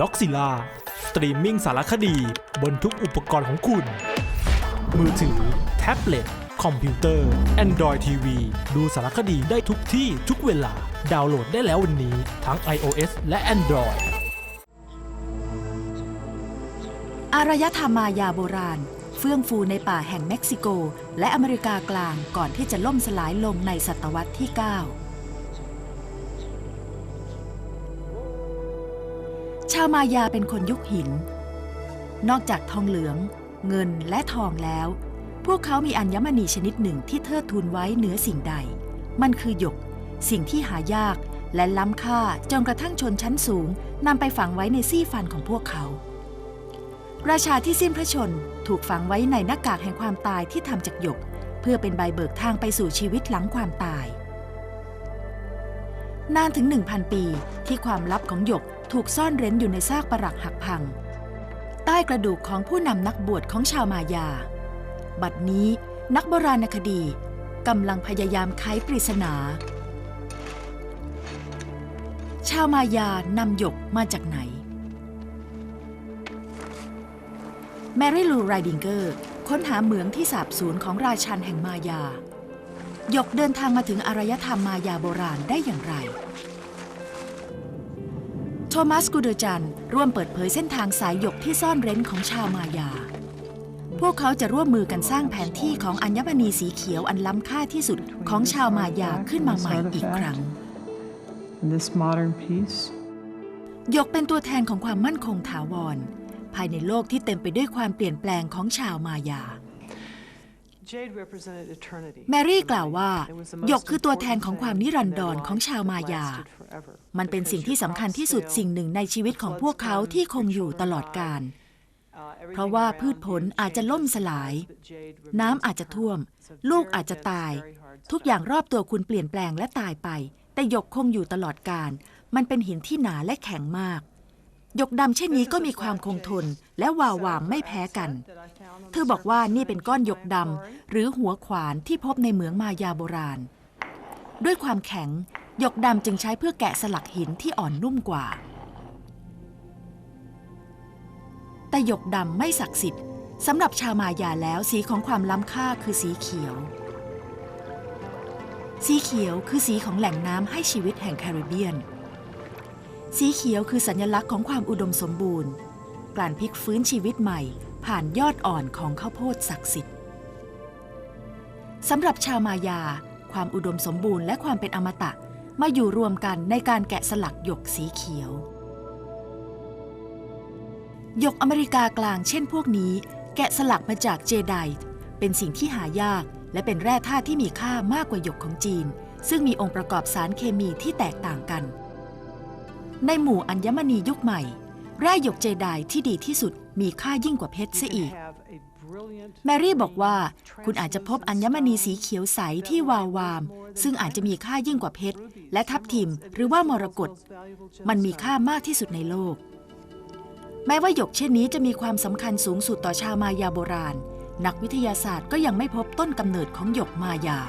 ด็อกซิล่าสตรีมมิ่งสารคดีบนทุกอุปกรณ์ของคุณ มือถือ แท็บเล็ต คอมพิวเตอร์ Android TV ดูสารคดีได้ทุกที่ทุกเวลา ดาวน์โหลดได้แล้ววันนี้ ทั้ง iOS และ Android อารยธรรมมายาโบราณ เฟื่องฟูในป่าแห่งเม็กซิโก และอเมริกากลางก่อนที่จะล่มสลายลงในศตวรรษที่ 9 ชาวมายาเป็นคนยุคหิน นอกจากทองเหลือง เงินและทองแล้ว พวกเขามีอัญมณีชนิดหนึ่งที่เทิดทูนไว้เหนือสิ่งใด มันคือหยก สิ่งที่หายากและล้ำค่าจนกระทั่งชนชั้นสูงนำไปฝังไว้ในซี่ฟันของพวกเขา ราชาที่สิ้นพระชนถูกฝังไว้ในหน้ากากแห่งความตายที่ทำจากหยก เพื่อเป็นใบเบิกทางไปสู่ชีวิตหลังความตาย นานถึง 1,000 ปีที่ความลับของหยก ถูกซ่อนเร้นอยู่ในซากปรักหักพัง ใต้กระดูกของผู้นำนักบวชของชาวมายา บัดนี้นักโบราณคดีกำลังพยายามไขปริศนา ชาวมายานำหยกมาจากไหน แมรี่ลูไรดิงเกอร์ค้นหาเหมืองที่สาบสูญของราชันแห่งมายา หยกเดินทางมาถึงอารยธรรมมายาโบราณได้อย่างไร โทมัสกูเดอจันร่วมเปิดเผยเส้นทางสายหยกที่ซ่อนเร้นของชาวมายา พวกเขาจะร่วมมือกันสร้างแผนที่ของอัญมณีสีเขียวอันล้ำค่าที่สุดของชาวมายาขึ้นมาใหม่อีกครั้ง And this modern piece หยกเป็นตัวแทนของความมั่นคงถาวร ภายในโลกที่เต็มไปด้วยความเปลี่ยนแปลงของชาวมายา Jade represented eternity. แมรี่กล่าวว่า It was the หย most กคือตัวแทน important ของความ thing นิรัน in ด their ร life ของชาวมายา that lasted forever. มันเป็นสิ่งที่สำคัญที่สุดสิ่งหนึ่งในชีวิตของพวกเขาที่คงอยู่ตลอดกาลเพราะว่าพืชผลอาจจะล่มสลาย น้ำอาจจะท่วม ลูกอาจจะตาย ทุกอย่างรอบตัวคุณเปลี่ยนแปลงและตายไป แต่หยกคงอยู่ตลอดกาลมันเป็นหินที่หนาและแข็งมาก หยกดำเช่นนี้ก็มีความคงทนและวาววามไม่แพ้กัน เธอบอกว่านี่เป็นก้อนหยกดำหรือหัวขวานที่พบในเหมืองมายาโบราณ ด้วยความแข็งหยกดำจึงใช้เพื่อแกะสลักหินที่อ่อนนุ่มกว่า แต่หยกดำไม่ศักดิ์สิทธิ์สำหรับชาวมายาแล้วสีของความล้ำค่าคือสีเขียว สีเขียวคือสีของแหล่งน้ำให้ชีวิตแห่งแคริบเบียน สีเขียวคือสัญลักษณ์ของความอุดมสมบูรณ์การพลิกฟื้นชีวิตใหม่ ผ่านยอดอ่อนของข้าวโพดศักดิ์สิทธิ์สำหรับชาวมายา ความอุดมสมบูรณ์และความเป็นอมตะมาอยู่รวมกันในการแกะสลักหยกสีเขียว หยกอเมริกากลางเช่นพวกนี้ แกะสลักมาจากเจไดเป็นสิ่งที่หายาก และเป็นแร่ธาตุที่มีค่ามากกว่าหยกของจีน ซึ่งมีองค์ประกอบสารเคมีที่แตกต่างกัน ในหมู่อัญมณียุคใหม่ แร่หยกเจไดต์ที่ดีที่สุดมีค่ายิ่งกว่าเพชร You เสีย can อีก have a brilliant แมรี่บอกว่า green คุณอาจจะพบอัญมณีสีเขียวใสที่วาววาม ซึ่งอาจจะมีค่ายิ่งกว่าเพชร และทับทิมหรือว่ามรกตมันมีค่ามากที่สุดในโลก แม้ว่าหยกเช่นนี้จะมีความสำคัญสูงสุดต่อชาวมายาโบราณ นักวิทยาศาสตร์ก็ยังไม่พบต้นกำเนิดของหยกมายา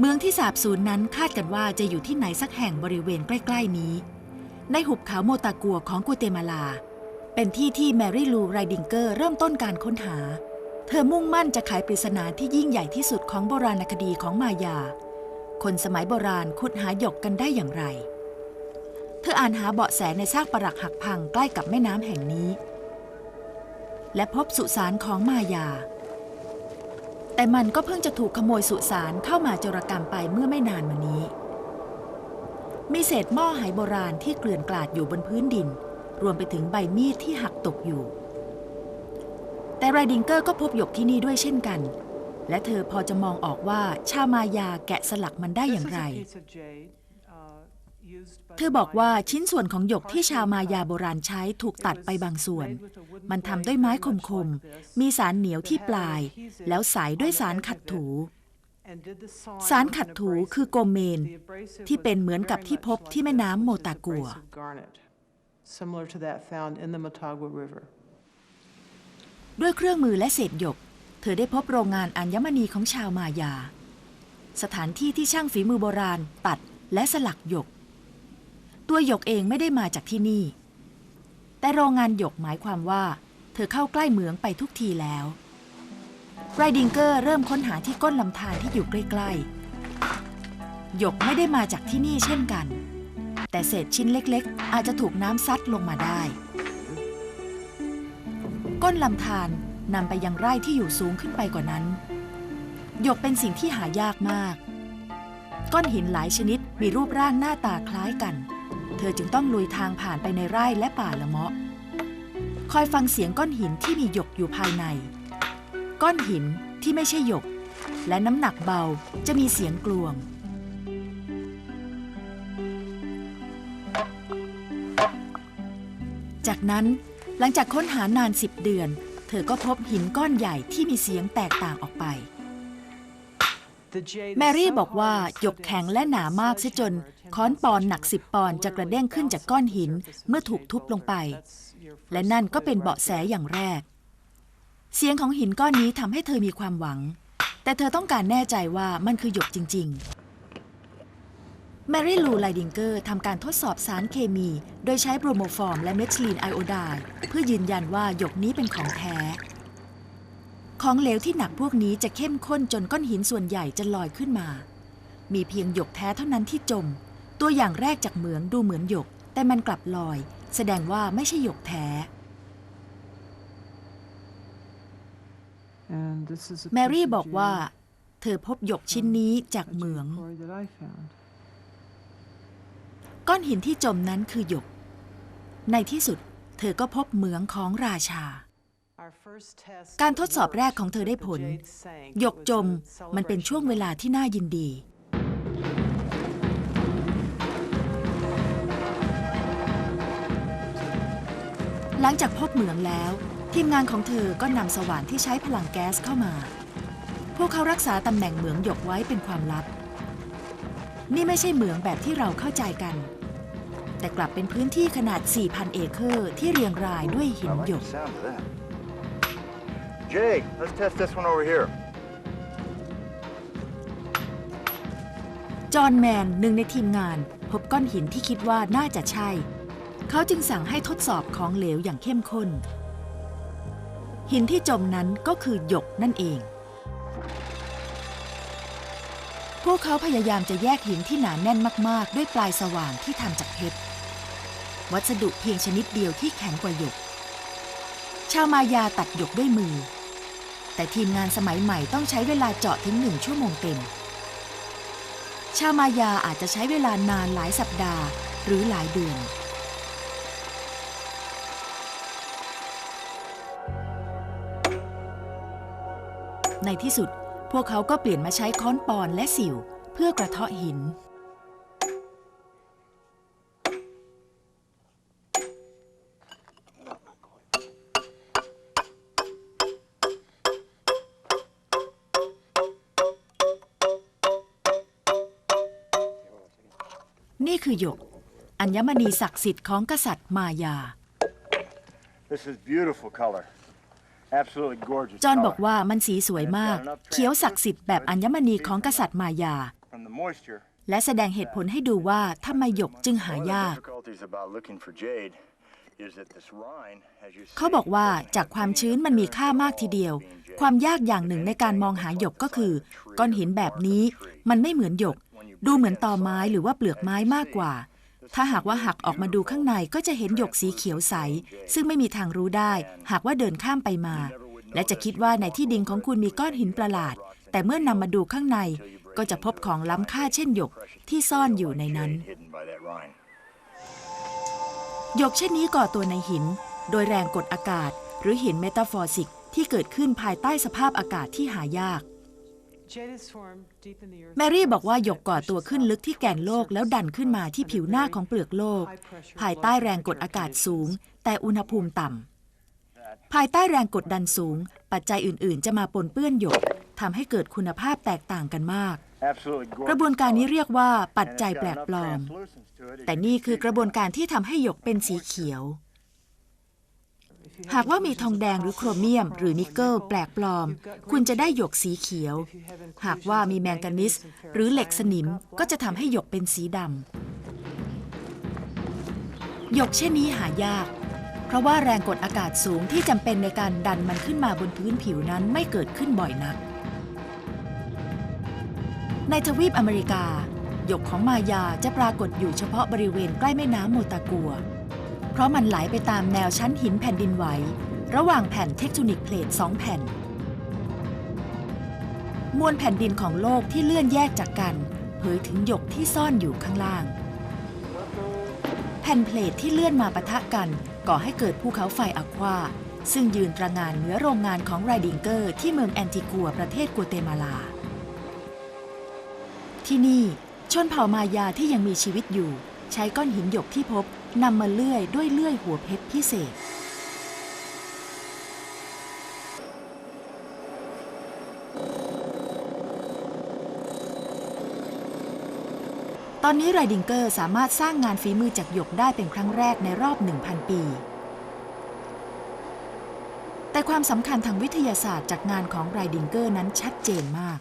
เมืองที่สาบสูญนั้นคาดกันว่าจะอยู่ที่ไหนสักแห่งบริเวณใกล้ ๆ นี้ ในหุบเขาโมตากัวของกัวเตมาลา เป็นที่ที่แมรี่ลูไรดิงเกอร์เริ่มต้นการค้นหา เธอมุ่งมั่นจะไขปริศนาที่ยิ่งใหญ่ที่สุดของโบราณคดีของมายา คนสมัยโบราณขุดหาหยกกันได้อย่างไร เธออ่านหาเบาะแสในซากปรักหักพังใกล้กับแม่น้ำแห่งนี้ และพบสุสานของมายา แต่มันก็เพิ่งจะถูกขโมยสุสานเข้ามาโจรกรรมไปเมื่อไม่นานมานี้ มีเศษหม้อหายโบราณที่เกลื่อนกลาดอยู่บนพื้นดิน รวมไปถึงใบมีดที่หักตกอยู่ แต่ไรดิงเกอร์ก็พบหยกที่นี่ด้วยเช่นกัน และเธอพอจะมองออกว่าชามายาแกะสลักมันได้อย่างไร เธอบอกว่าชิ้นส่วนของหยกที่ชาวมายาโบราณใช้ถูกตัดไปบางส่วน มันทำด้วยไม้คมๆ มีสารเหนียวที่ปลาย แล้วใสด้วยสารขัดถู สารขัดถูคือโกเมน ที่เป็นเหมือนกับที่พบที่แม่น้ำโมตากัว Similar to that found in the Motagua River. ด้วยเครื่องมือและเศษหยก เธอได้พบโรงงานอัญมณีของชาวมายา สถานที่ที่ช่างฝีมือโบราณตัดและสลักหยก ตัวหยกเองไม่ได้มาจากที่นี่ แต่โรงงานหยกหมายความว่า เธอเข้าใกล้เหมืองไปทุกทีแล้วไรดิงเกอร์เริ่มค้นหาที่ก้นลำธารที่อยู่ใกล้ๆ หยกไม่ได้มาจากที่นี่เช่นกัน แต่เศษชิ้นเล็กๆ อาจจะถูกน้ำซัดลงมาได้ ก้นลำธารนำไปยังไร่ที่อยู่สูงขึ้นไปกว่านั้น หยกเป็นสิ่งที่หายากมาก ก้อนหินหลายชนิดมีรูปร่างหน้าตาคล้ายกัน เธอจึงต้องลุยทางผ่านไปในไร่และป่าละเมาะ คอยฟังเสียงก้อนหินที่มีหยกอยู่ภายใน ก้อนหินที่ไม่ใช่หยก และน้ำหนักเบาจะมีเสียงกลวง จากนั้นหลังจากค้นหานานสิบเดือน เธอก็พบหินก้อนใหญ่ที่มีเสียงแตกต่างออกไป แมรี่บอกว่าหยกแข็งและหนามากเสียจน ค้อนปอนหนักสิบปอนจะกระเด้งขึ้นจากก้อนหินเมื่อถูกทุบลงไป และนั่นก็เป็นเบาะแสอย่างแรก เสียงของหินก้อนนี้ทำให้เธอมีความหวัง แต่เธอต้องการแน่ใจว่ามันคือหยกจริง ๆ แมรี่ลูไลดิงเกอร์ทำการทดสอบสารเคมี โดยใช้โบรโมฟอร์มและเมทิลีนไอโอไดเพื่อยืนยันว่าหยกนี้เป็นของแท้ ของเหลวที่หนักพวกนี้จะเข้มข้นจนก้อนหินส่วนใหญ่จะลอยขึ้นมา มีเพียงหยกแท้เท่านั้นที่จม ตัวอย่างแรกจากเหมืองดูเหมือนหยก แต่มันกลับลอย แสดงว่าไม่ใช่หยกแท้ And this is a แม piece รี่ of บอกว่า jade เธอพบหยกชิ้นนี้จากเหมือง quarry that I found. ก้อนหินที่จมนั้นคือหยก ในที่สุด เธอก็พบเหมืองของราชา Our first test การทดสอบแรกของเธอได้ผลหยกจมมันเป็นช่วงเวลาที่น่ายินดี หลังจากพบเหมืองแล้ว ทีมงานของเธอก็นำสว่านที่ใช้พลังแก๊สเข้ามา พวกเขารักษาตำแหน่งเหมืองหยกไว้เป็นความลับ นี่ไม่ใช่เหมืองแบบที่เราเข้าใจกัน แต่กลับเป็นพื้นที่ขนาด 4,000 เอเคอร์ที่เรียงรายด้วยหินหยก Jake, let's test this one over here. จอห์นแมนหนึ่งในทีมงาน พบก้อนหินที่คิดว่าน่าจะใช่ เขาจึงสั่งให้ทดสอบของเหลวอย่างเข้มข้น หินที่จมนั้นก็คือหยกนั่นเอง พวกเขาพยายามจะแยกหินที่หนาแน่นมาก ๆ ด้วยปลายสว่านที่ทำจากเพชร วัสดุเพียงชนิดเดียวที่แข็งกว่าหยก ชาวมายาตัดหยกด้วยมือ แต่ทีมงานสมัยใหม่ต้องใช้เวลาเจาะถึงหนึ่งชั่วโมงเต็ม ชาวมายาอาจจะใช้เวลานานหลายสัปดาห์ หรือหลายเดือน ในที่สุดพวกเขาก็เปลี่ยนมาใช้ค้อนปอนและสิว เพื่อกระเทาะหิน นี่คือหยก อัญมณีศักดิ์สิทธิ์ของกษัตริย์มายา This is beautiful color. Absolutely gorgeous จอห์น color. บอกว่ามันสีสวยมาก เขียวศักดิ์สิทธิ์แบบอัญมณีของกษัตริย์มายา From the moisture. และแสดงเหตุผลให้ดูว่าทำไมหยกจึงหา One of the ยาก difficulties about looking for jade is that this rind, as you see, เขาบอกว่าจากความชื้นมันมีค่ามากทีเดียว ความยากอย่างหนึ่งในการมองหาหยกก็คือ ก้อนหินแบบนี้มันไม่เหมือนหยก ดูเหมือนตอไม้หรือว่าเปลือกไม้มากกว่า ถ้าหากว่าหักออกมาดูข้างในก็จะเห็นหยกสีเขียวใส ซึ่งไม่มีทางรู้ได้ หากว่าเดินข้ามไปมา และจะคิดว่าในที่ดินของคุณมีก้อนหินประหลาด แต่เมื่อนำมาดูข้างในก็จะพบของล้ำค่าเช่นหยกที่ซ่อนอยู่ในนั้น หยกเช่นนี้ก่อตัวในหิน โดยแรงกดอากาศ หรือหินเมตาฟอร์ซิกที่เกิดขึ้นภายใต้สภาพอากาศที่หายาก แมรี่บอกว่าหยกก่อตัวขึ้นลึกที่แก่นโลกแล้วดันขึ้นมาที่ผิวหน้าของเปลือกโลก ภายใต้แรงกดอากาศสูง แต่อุณหภูมิต่ำ ภายใต้แรงกดดันสูง ปัจจัยอื่น ๆ จะมาปนเปื้อนหยกทำให้เกิดคุณภาพแตกต่างกันมาก Absolutely gorgeous กระบวนการนี้ color. เรียกว่าปัจ And จัย it's แปล got ก enough ปลอม translucence to it, as แต่ you นี่ can คือก see ระบวน from การที่ทำให้หยกเป็นสีเขียว If หากว่ามีทองแดงหรือโครเมียม หรือนิกเกิลแปลกปลอม คุณจะได้หยกสีเขียว หากว่ามีแมงกานิส หรือเหล็กสนิมก็จะทำให้หยกเป็นสีดำหยกเช่นนี้หายาก เพราะว่าแรงกดอากาศสูงที่จำเป็นในการดันมันขึ้นมาบนพื้นผิวนั้นไม่เกิดขึ้นบ่อยนัก ในทวีปอเมริกา หยกของมายาจะปรากฏอยู่เฉพาะบริเวณใกล้แม่น้ำโมตากัว ราะมันไหลไปตามแนวชั้นหินแผ่นดินไหว ระหว่างแผ่นเทคโทนิกเพลทสองแผ่น มวลแผ่นดินของโลกที่เลื่อนแยกจากกัน เผยถึงหยกที่ซ่อนอยู่ข้างล่าง แผ่นเพลทที่เลื่อนมาปะทะกันก่อให้เกิดภูเขาไฟอะควาซึ่งยืนตระงานเหนือโรงงานของไรดิงเกอร์ที่เมืองแอนติกัวประเทศกัวเตมาลา ที่นี่ชนเผ่ามายาที่ยังมีชีวิตอยู่ ใช้ก้อนหินหยกที่พบ นำมาเลื่อยด้วยเลื่อยหัวเพชรพิเศษ ตอนนี้ไรดิงเกอร์สามารถสร้างงานฝีมือจากหยกได้เป็นครั้งแรกในรอบ 1,000 ปี แต่ความสำคัญทางวิทยาศาสตร์จากงานของไรดิงเกอร์นั้นชัดเจนมาก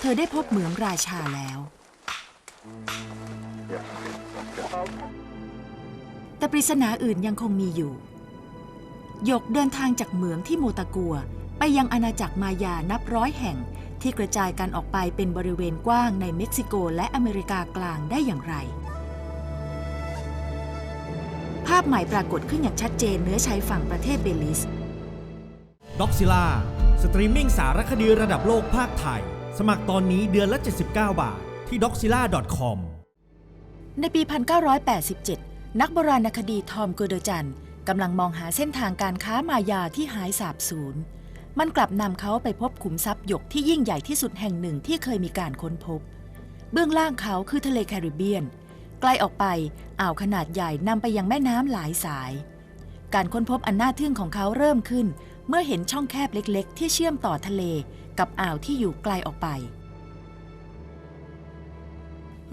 เธอได้พบเหมืองราชาแล้ว แต่ปริศนาอื่นยังคงมีอยู่ หยกเดินทางจากเหมืองที่โมตากัว ไปยังอาณาจักรมายานับร้อยแห่งที่กระจายกันออกไปเป็นบริเวณกว้างในเม็กซิโกและอเมริกากลางได้อย่างไร ภาพใหม่ปรากฏขึ้นอย่างชัดเจนเหนือชายฝั่งประเทศเบลิสด็อกซิล่าสตรีมมิ่งสารคดีระดับโลกภาคไทย สมัครตอนนี้เดือนละ 79 บาท ที่ doxila.com ในปี 1987 นักโบราณคดีทอมโกเดจันกำลังมองหาเส้นทางการค้ามายาที่หายสาบสูญ มันกลับนำเขาไปพบขุมทรัพย์หยกที่ยิ่งใหญ่ที่สุดแห่งหนึ่งที่เคยมีการค้นพบ เบื้องล่างเขาคือทะเลแคริบเบียน ไกลออกไปอ่าวขนาดใหญ่นำไปยังแม่น้ำหลายสาย การค้นพบอันน่าทึ่งของเขาเริ่มขึ้น เมื่อเห็นช่องแคบเล็ก ๆ ที่เชื่อมต่อทะเลกับอ่าวที่อยู่ไกลออกไป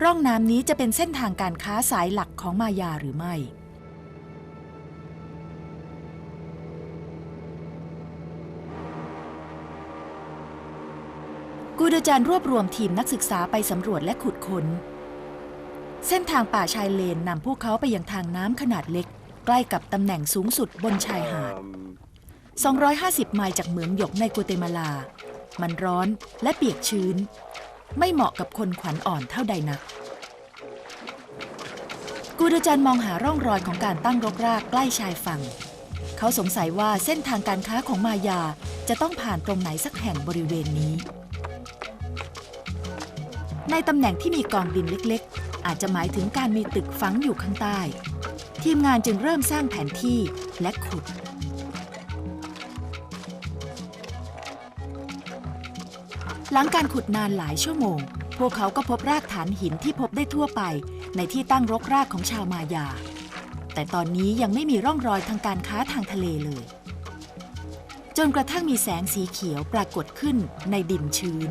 ร่องน้ำนี้จะเป็นเส้นทางการค้าสายหลักของมายาหรือไม่ กูเดจานรวบรวมทีมนักศึกษาไปสำรวจและขุดค้น เส้นทางป่าชายเลนนำพวกเขาไปยังทางน้ำขนาดเล็ก ใกล้กับตำแหน่งสูงสุดบนชายหาด 250 ไมล์จากเหมืองหยกในกัวเตมาลา มันร้อนและเปียกชื้น ไม่เหมาะกับคนขวัญอ่อนเท่าใดนัก กูเดจันมองหาร่องรอยของการตั้งรกรากใกล้ชายฝั่ง เขาสงสัยว่าเส้นทางการค้าของมายาจะต้องผ่านตรงไหนสักแห่งบริเวณนี้ ในตำแหน่งที่มีกองดินเล็กๆ อาจจะหมายถึงการมีตึกฝังอยู่ข้างใต้ ทีมงานจึงเริ่มสร้างแผนที่และขุด หลังการขุดนานหลายชั่วโมง พวกเขาก็พบรากฐานหินที่พบได้ทั่วไป ในที่ตั้งรกรากของชาวมายา แต่ตอนนี้ยังไม่มีร่องรอยทางการค้าทางทะเลเลย จนกระทั่งมีแสงสีเขียวปรากฏขึ้นในดินชื้น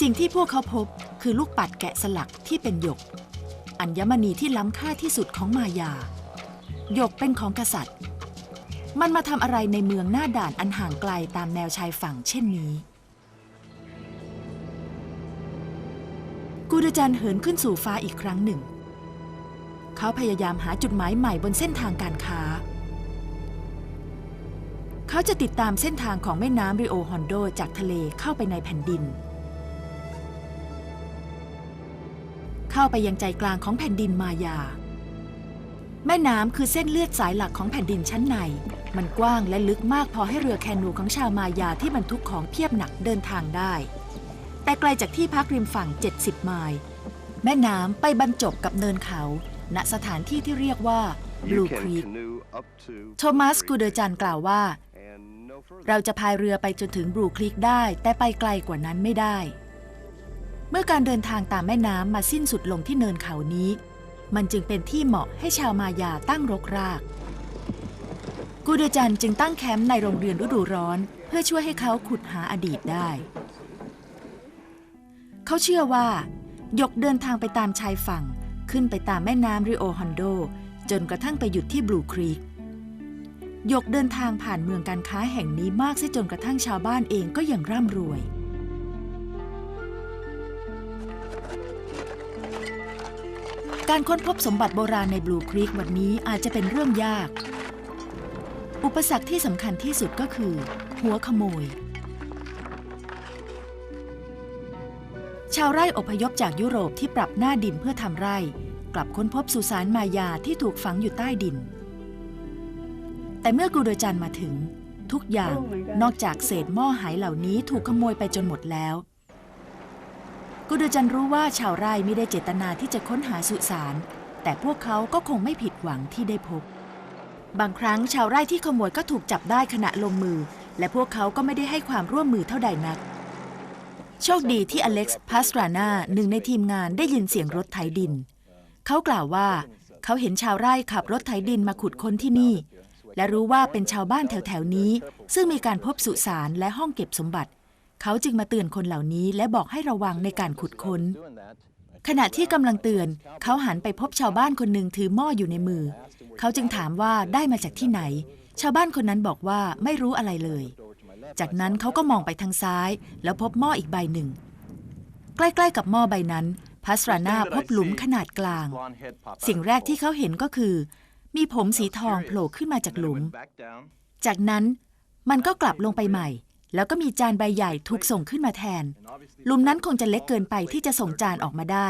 สิ่งที่พวกเขาพบคือลูกปัดแกะสลักที่เป็นหยก อัญมณีที่ล้ำค่าที่สุดของมายาหยกเป็นของกษัตริย์ มันมาทำอะไรในเมืองหน้าด่านอันห่างไกลตามแนวชายฝั่งเช่นนี้ กูดจันเหินขึ้นสู่ฟ้าอีกครั้งหนึ่ง เขาพยายามหาจุดหมายใหม่บนเส้นทางการค้า เขาจะติดตามเส้นทางของแม่น้ำริโอฮอนโดจากทะเลเข้าไปในแผ่นดิน เข้าไปยังใจกลางของแผ่นดินมายาแม่น้ำคือเส้นเลือดสายหลักของแผ่นดินชั้นใน มันกว้างและลึกมากพอให้เรือแคนูของชาวมายาที่บรรทุกของเพียบหนักเดินทางได้ แต่ไกลจากที่พักริมฝั่ง 70 ไมล์แม่น้ำไปบรรจบกับเนินเขา ณสถานที่ที่เรียกว่า Blue You can Creek canoe up to โทมัสกูเดอจันกล่าวว่า เราจะพายเรือไปจนถึงบรูคลิกได้ แต่ไปไกลกว่านั้นไม่ได้ เมื่อการเดินทางตามแม่น้ำมาสิ้นสุดลงที่เนินเขานี้ มันจึงเป็นที่เหมาะให้ชาวมายาตั้งรกราก กูเดจันจึงตั้งแคมป์ในโรงเรียนฤดูร้อน เพื่อช่วยให้เขาขุดหาอดีตได้ เขาเชื่อว่า หยกเดินทางไปตามชายฝั่ง ขึ้นไปตามแม่น้ำริโอฮอนโด จนกระทั่งไปหยุดที่บลูครีกหยกเดินทางผ่านเมืองการค้าแห่งนี้มากซะจนกระทั่งชาวบ้านเองก็ยังร่ำรวย การค้นพบสมบัติโบราณในบลูครีกวันนี้อาจจะเป็นเรื่องยาก อุปสรรคที่สำคัญที่สุดก็คือ หัวขโมย ชาวไร่อพยพจากยุโรปที่ปรับหน้าดินเพื่อทำไร่ กลับค้นพบสุสานมายาที่ถูกฝังอยู่ใต้ดิน แต่เมื่อกูโดจันมาถึง ทุกอย่างนอกจากเศษหม้อหายเหล่านี้ถูกขโมยไปจนหมดแล้วกูโดจันรู้ว่าชาวไร่ไม่ได้เจตนาที่จะค้นหาสุสานแต่พวกเขาก็คงไม่ผิดหวังที่ได้พบ บางครั้งชาวไร่ที่ขโมยก็ถูกจับได้ขณะลงมือ และพวกเขาก็ไม่ได้ให้ความร่วมมือเท่าใดนัก โชคดีที่อเล็กซ์พาสตรานาหนึ่งในทีมงานได้ยินเสียงรถไถดิน เขากล่าวว่า เขาเห็นชาวไร่ขับรถไถดินมาขุดค้นที่นี่ และรู้ว่าเป็นชาวบ้านแถวๆนี้ ซึ่งมีการพบสุสานและห้องเก็บสมบัติ เขาจึงมาเตือนคนเหล่านี้และบอกให้ระวังในการขุดค้น ขณะที่กำลังเตือน เขาหันไปพบชาวบ้านคนหนึ่งถือหม้ออยู่ในมือ เขาจึงถามว่าได้มาจากที่ไหน ชาวบ้านคนนั้นบอกว่าไม่รู้อะไรเลย จากนั้นเขาก็มองไปทางซ้าย แล้วพบหม้ออีกใบหนึ่ง ใกล้ๆกับหม้อใบนั้นพัสรานาพบหลุมขนาดกลาง สิ่งแรกที่เขาเห็นก็คือ มีผมสีทองโผล่ขึ้นมาจากหลุม จากนั้นมันก็กลับลงไปใหม่ แล้วก็มีจานใบใหญ่ถูกส่งขึ้นมาแทน ลุมนั้นคงจะเล็กเกินไปที่จะส่งจานออกมาได้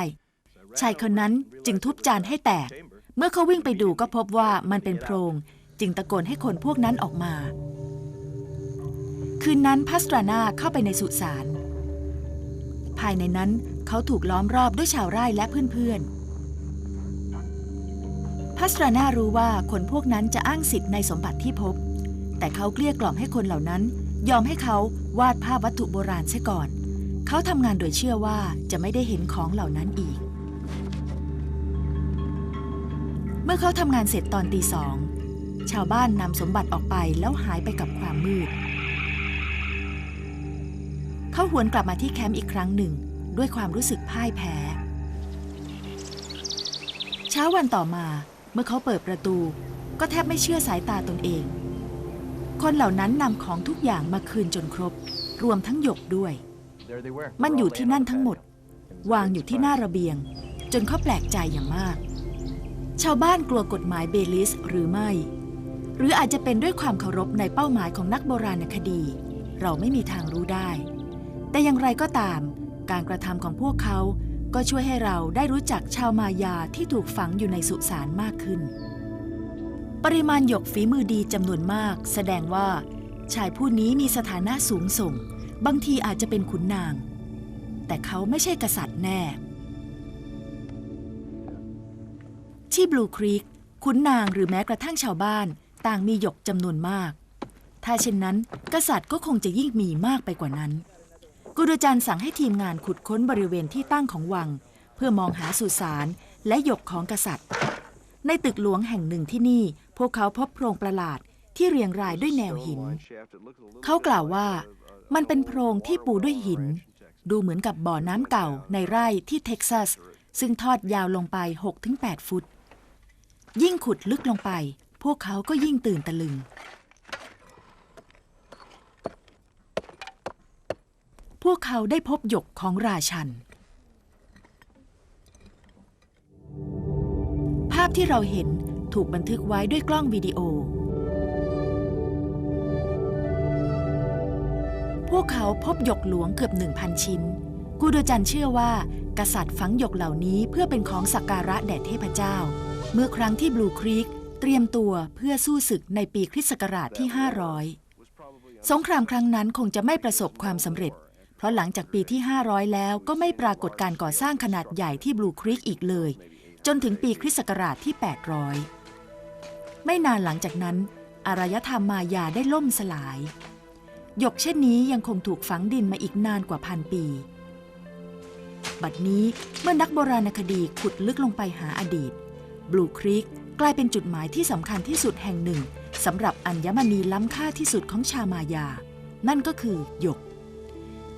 ชายคนนั้นจึงทุบจานให้แตก เมื่อเขาวิ่งไปดูก็พบว่ามันเป็นโพรง จึงตะโกนให้คนพวกนั้นออกมา คืนนั้นพัสตรานาเข้าไปในสุสาน ภายในนั้นเขาถูกล้อมรอบด้วยชาวไร่และเพื่อนๆพัสตรานารู้ว่าคนพวกนั้นจะอ้างสิทธิ์ในสมบัติที่พบ แต่เขาเกลี้ยกล่อมให้คนเหล่านั้น ยอมให้เขาวาดภาพวัตถุโบราณเสียก่อน เขาทำงานโดยเชื่อว่าจะไม่ได้เห็นของเหล่านั้นอีก เมื่อเขาทำงานเสร็จตอนตีสอง ชาวบ้านนำสมบัติออกไปแล้วหายไปกับความมืด เขาหวนกลับมาที่แคมป์อีกครั้งหนึ่ง ด้วยความรู้สึกพ่ายแพ้ เช้าวันต่อมาเมื่อเขาเปิดประตู ก็แทบไม่เชื่อสายตาตนเอง คนเหล่านั้นนำของทุกอย่างมาคืนจนครบ รวมทั้งหยกด้วย มันอยู่ที่นั่นทั้งหมด วางอยู่ที่หน้าระเบียง จนเขาแปลกใจอย่างมาก ชาวบ้านกลัวกฎหมายเบลิสหรือไม่ หรืออาจจะเป็นด้วยความเคารพในเป้าหมายของนักโบราณคดี เราไม่มีทางรู้ได้ แต่อย่างไรก็ตาม การกระทำของพวกเขาก็ช่วยให้เราได้รู้จักชาวมายาที่ถูกฝังอยู่ในสุสานมากขึ้น ปริมาณหยกฝีมือดีจำนวนมาก แสดงว่า ชายผู้นี้มีสถานะสูงส่ง บางทีอาจจะเป็นขุนนาง แต่เขาไม่ใช่กษัตริย์แน่ ที่บลูครีกขุนนางหรือแม้กระทั่งชาวบ้าน ต่างมีหยกจำนวนมาก ถ้าเช่นนั้น กษัตริย์ก็คงจะยิ่งมีมากไปกว่านั้น กุรจันสั่งให้ทีมงานขุดค้นบริเวณที่ตั้งของวัง เพื่อมองหาสุสานและหยกของกษัตริย์ ในตึกหลวงแห่งหนึ่งที่นี่ พวกเขาพบโพรงประหลาดที่เรียงรายด้วยแนวหิน เขากล่าวว่ามันเป็นโพรงที่ปูด้วยหิน ดูเหมือนกับบ่อน้ำเก่าในไร่ที่เท็กซัส ซึ่งทอดยาวลงไป 6-8 ฟุต ยิ่งขุดลึกลงไป พวกเขาก็ยิ่งตื่นตะลึง พวกเขาได้พบหยกของราชันาพที่เราเห็นถูกบันทึกไว้ด้วยกล้องวิดีโอ พวกเขาพบหยกหลวงเกือบ 1,000 ชิ้น กูโดจันเชื่อว่า กษัตริย์ฝังหยกเหล่านี้เพื่อเป็นของสักการะแด่เทพเจ้า เมื่อครั้งที่บลูครีกเตรียมตัวเพื่อสู้ศึกในปีคริสต์ศักราชที่ 500 สงครามครั้งนั้นคงจะไม่ประสบความสำเร็จ เพราะหลังจากปีที่ 500 แล้วก็ไม่ปรากฏการก่อสร้างขนาดใหญ่ที่บลูครีกอีกเลย จนถึงปีคริสต์ศักราชที่ 800 ไม่นานหลังจากนั้น อารยธรรมมายาได้ล่มสลาย หยกเช่นนี้ยังคงถูกฝังดินมาอีกนานกว่าพันปี บัดนี้เมื่อนักโบราณคดีขุดลึกลงไปหาอดีต บลูครีกกลายเป็นจุดหมายที่สำคัญที่สุดแห่งหนึ่งสำหรับอัญมณีล้ำค่าที่สุดของชาวมายา นั่นก็คือหยก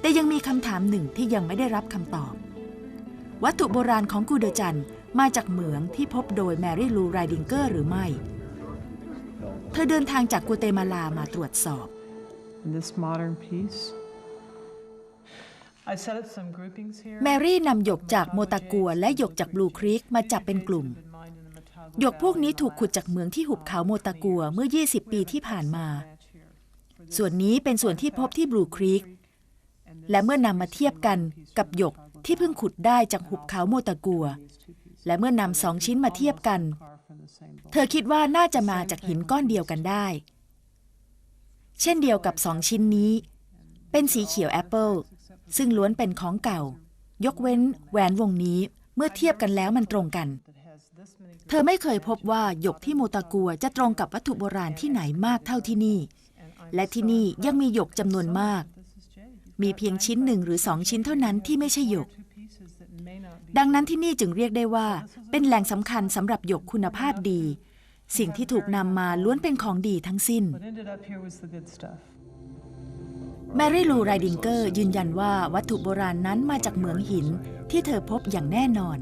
แต่ยังมีคำถามหนึ่งที่ยังไม่ได้รับคำตอบ วัตถุโบราณของกูเดจัน มาจากเหมืองที่พบโดยแมรี่ลูไรดิงเกอร์หรือไม่ เธอเดินทางจากกัวเตมาลามาตรวจสอบ in this modern piece. I set up some groupings here. แมรี่นำหยกจากโมตากัวและหยกจากบลูครีกมาจับเป็นกลุ่ม หยกพวกนี้ถูกขุดจากเหมืองที่หุบเขาโมตากัวเมื่อ 20 ปีที่ผ่านมา ส่วนนี้เป็นส่วนที่พบที่บลูครีก และเมื่อนำมาเทียบกันกับหยกที่เพิ่งขุดได้จากหุบเขาโมตากัว และเมื่อนำสองชิ้นมาเทียบกัน เธอคิดว่าน่าจะมาจากหินก้อนเดียวกันได้ เช่นเดียวกับสองชิ้นนี้ เป็นสีเขียวแอปเปิลซึ่งล้วนเป็นของเก่า ยกเว้นแหวนวงนี้เมื่อเทียบกันแล้วมันตรงกัน เธอไม่เคยพบว่าหยกที่โมตากัวจะตรงกับวัตถุโบราณที่ไหนมากเท่าที่นี่ และที่นี่ยังมีหยกจำนวนมาก มีเพียงชิ้นหนึ่งหรือสองชิ้นเท่านั้นที่ไม่ใช่หยก ดังนั้นที่นี่จึงเรียกได้ว่า เป็นแหล่งสำคัญสำหรับหยกคุณภาพดี สิ่งที่ถูกนำมาล้วนเป็นของดีทั้งสิ้น แมรี่ลูไรดิงเกอร์ยืนยันว่าวัตถุโบราณนั้นมาจากเหมืองหินที่เธอพบอย่างแน่นอน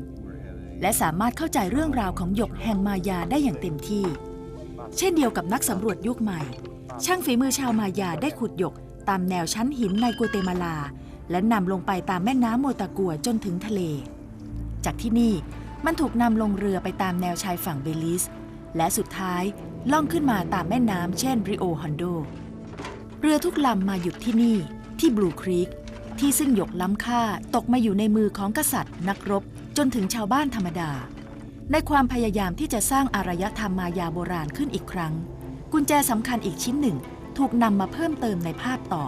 และสามารถเข้าใจเรื่องราวของหยกแห่งมายาได้อย่างเต็มที่ เช่นเดียวกับนักสำรวจยุคใหม่ ช่างฝีมือชาวมายาได้ขุดหยกตามแนวชั้นหินในกัวเตมาลา และนำลงไปตามแม่น้ำโมตากัวจนถึงทะเล จากที่นี่มันถูกนำลงเรือไปตามแนวชายฝั่งเบลิส และสุดท้ายล่องขึ้นมาตามแม่น้ำเช่นริโอฮอนโด เรือทุกลำมาหยุดที่นี่ที่บลูครีกที่ซึ่งหยกล้ำค่าตกมาอยู่ในมือของกษัตริย์ นักรบจนถึงชาวบ้านธรรมดา ในความพยายามที่จะสร้างอารยธรรมมายาโบราณขึ้นอีกครั้ง กุญแจสำคัญอีกชิ้นหนึ่ง ถูกนำมาเพิ่มเติมในภาพต่อ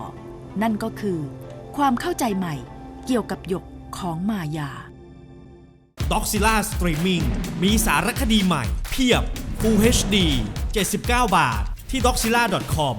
นั่นก็คือ ความเข้าใจใหม่ เกี่ยวกับหยกของมายาด็อกซิล่าสตรีมมิ่งมีสารคดีใหม่ เพียบ Full HD 79 บาท ที่ doxila.com